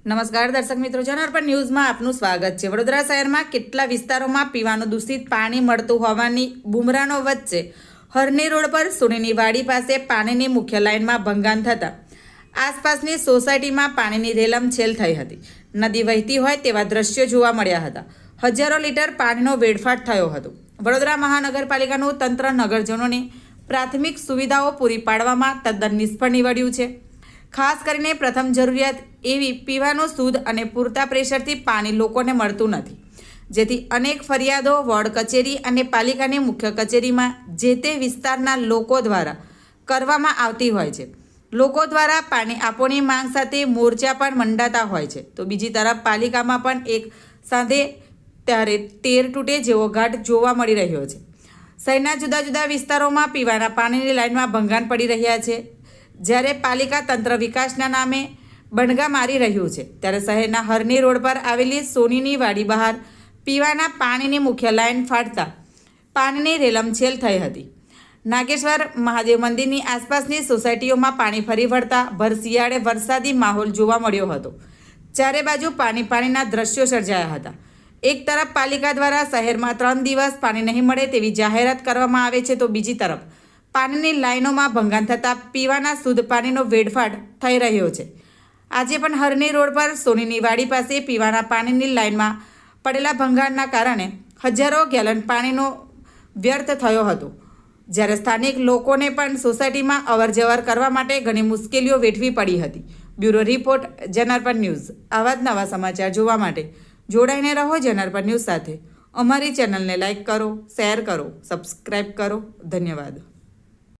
નમસ્કાર, દર્શક મિત્રો. જનાર્પણ ન્યૂઝમાં આપનું સ્વાગત છે. વડોદરા શહેરમાં કેટલા વિસ્તારોમાં પીવાનું દૂષિત પાણી મળતું હોવાની બુમરાનો વચ્ચે હરની રોડ પર સુનીની વાડી પાસે પાણીની મુખ્ય લાઇનમાં ભંગાણ થતાં આસપાસની સોસાયટીમાં પાણીની રેલમછેલ થઈ હતી. નદી વહેતી હોય તેવા દ્રશ્યો જોવા મળ્યા હતા. હજારો લીટર પાણીનો વેડફાટ થયો હતો. વડોદરા મહાનગરપાલિકાનું તંત્ર નગરજનોને પ્રાથમિક સુવિધાઓ પૂરી પાડવામાં તદ્દન નિષ્ફળ નીવડ્યું છે. ખાસ કરીને પ્રથમ જરૂરિયાત એવી પીવાનું શુદ્ધ અને પૂરતા પ્રેશરથી પાણી લોકોને મળતું નથી. જેથી અનેક ફરિયાદો વોર્ડ કચેરી અને પાલિકાની મુખ્ય કચેરીમાં જે તે વિસ્તારના લોકો દ્વારા કરવામાં આવતી હોય છે. લોકો દ્વારા પાણી આપોની માંગ સાથે મોરચા પણ મંડાતા હોય છે. તો બીજી તરફ પાલિકામાં પણ એક સાથે ત્યારે તેર તૂટે જેવો ઘાટ જોવા મળી રહ્યો છે. શહેરના જુદા જુદા વિસ્તારોમાં પીવાના પાણીની લાઇનમાં ભંગાણ પડી રહ્યા છે. જ્યારે પાલિકા તંત્ર વિકાસના નામે બણગા મારી રહ્યું છે, ત્યારે શહેરના હરની રોડ પર આવેલી સોનીની વાડી બહાર પીવાના પાણીની મુખ્ય લાઇન ફાટતા પાણીની રેલમછેલ થઈ હતી. નાગેશ્વર મહાદેવ મંદિરની આસપાસની સોસાયટીઓમાં પાણી ફરી વળતા ભર શિયાળે વરસાદી માહોલ જોવા મળ્યો હતો. ચારે બાજુ પાણી પાણીના દ્રશ્યો સર્જાયા હતા. એક તરફ પાલિકા દ્વારા શહેરમાં ત્રણ દિવસ પાણી નહીં મળે તેવી જાહેરાત કરવામાં આવે છે તો બીજી તરફ પાણીની લાઈનોમાં ભંગાણ થતાં પીવાના શુદ્ધ પાણીનો વેડફાટ થઈ રહ્યો છે. આજે પણ હરની રોડ પર સોનીની વાડી પાસે પીવાના પાણીની લાઈનમાં પડેલા ભંગાણના કારણે હજારો ગેલન પાણીનો વ્યર્થ થયો હતો. જ્યારે સ્થાનિક લોકોને પણ સોસાયટીમાં અવરજવર કરવા માટે ઘણી મુશ્કેલીઓ વેઠવી પડી હતી. Bureau report Janarpan news. આવા જ નવા સમાચાર જોવા માટે જોડાઈને રહો જનાર્પણ ન્યૂઝ સાથે. અમારી ચેનલને લાઇક કરો, શેર કરો સબસ્ક્રાઈબ કરો. ધન્યવાદ.